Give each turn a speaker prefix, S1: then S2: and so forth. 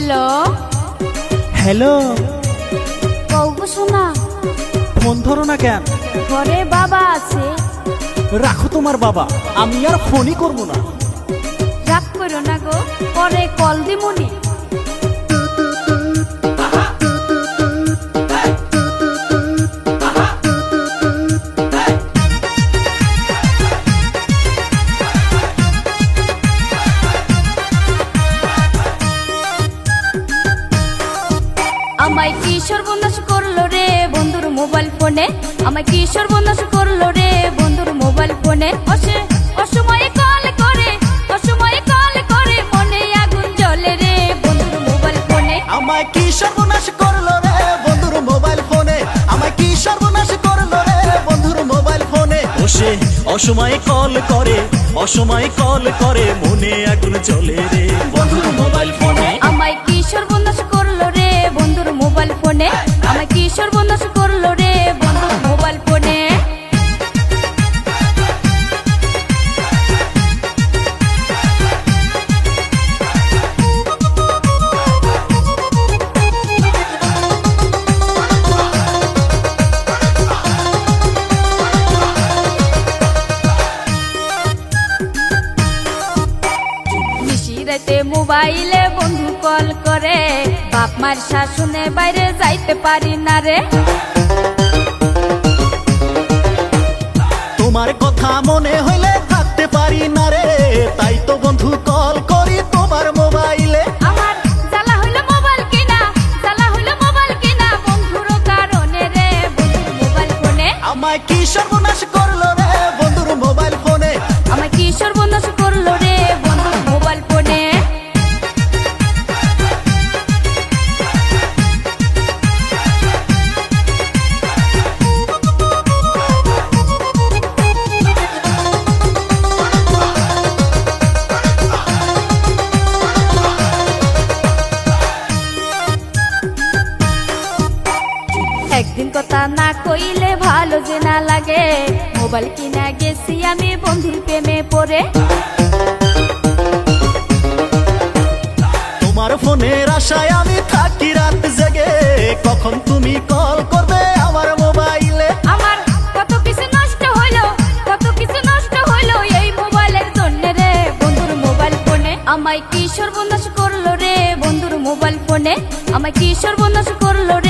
S1: Hello
S2: hello
S1: কৌগো শোনা।
S2: Phone ধরো না কেন?
S1: ঘরে বাবা আছে।
S2: রাখো তোমার বাবা। আমি আর ফোনই করব না।
S1: রাগ করো না গো পরে কল দিমুনি। আমায় কি সর্বনাশ করল রে বন্ধুর মোবাইল ফোনে। আমায় কি সর্বনাশ করল রে বন্ধুর মোবাইল ফোনে। অসে অসময়ে কল করে, অসময়ে কল করে মনে আগুন জ্বলে রে বন্ধুর মোবাইল ফোনে।
S2: আমায় কি সর্বনাশ করল রে বন্ধুর মোবাইল ফোনে। আমায় কি সর্বনাশ করল রে বন্ধুর মোবাইল ফোনে। বসে অসময়ে কল করে, অসময়ে কল করে মনে আগুন জ্বলে রে বন্ধুর মোবাইল ফোনে।
S1: মোবাইল ফোনে নিশিরাতে মোবাইলে বন্ধু কল করে। বাপ মার শাসনে বাইরে যাইতে পারি না রে।
S2: তোমার কথা মনে হইলে থাকতে পারি না রে। তাই তো বন্ধু কল করি তোমার মোবাইলে।
S1: আমার জ্বালা হইল মোবাইল কিনা জ্বালা হইল মোবাইল কিনা বন্ধুর কারণে রে। বন্ধুর মোবাইল ফোনে।
S2: আমায় কি সর্বনাশ করল রে বন্ধুর মোবাইল ফোনে?
S1: আমায় কি সর্বনাশ কথা না কইলে ভালো যে না লাগে। মোবাইল কিনা গেছি আমি বন্ধুর প্রেমে পড়ে।
S2: তোমার ফোনের আশায় আমি থাকি রাত জেগে। কখন তুমি কল করবে আমার মোবাইলে?
S1: আমার কত কিছু নষ্ট হইল কত কিছু নষ্ট হইল এই মোবাইলের জন্য রে। বন্ধুর মোবাইল ফোনে আমায় কি সর্বনাশ করল রে? বন্ধুর মোবাইল ফোনে আমায় কি সর্বনাশ করল
S2: রে?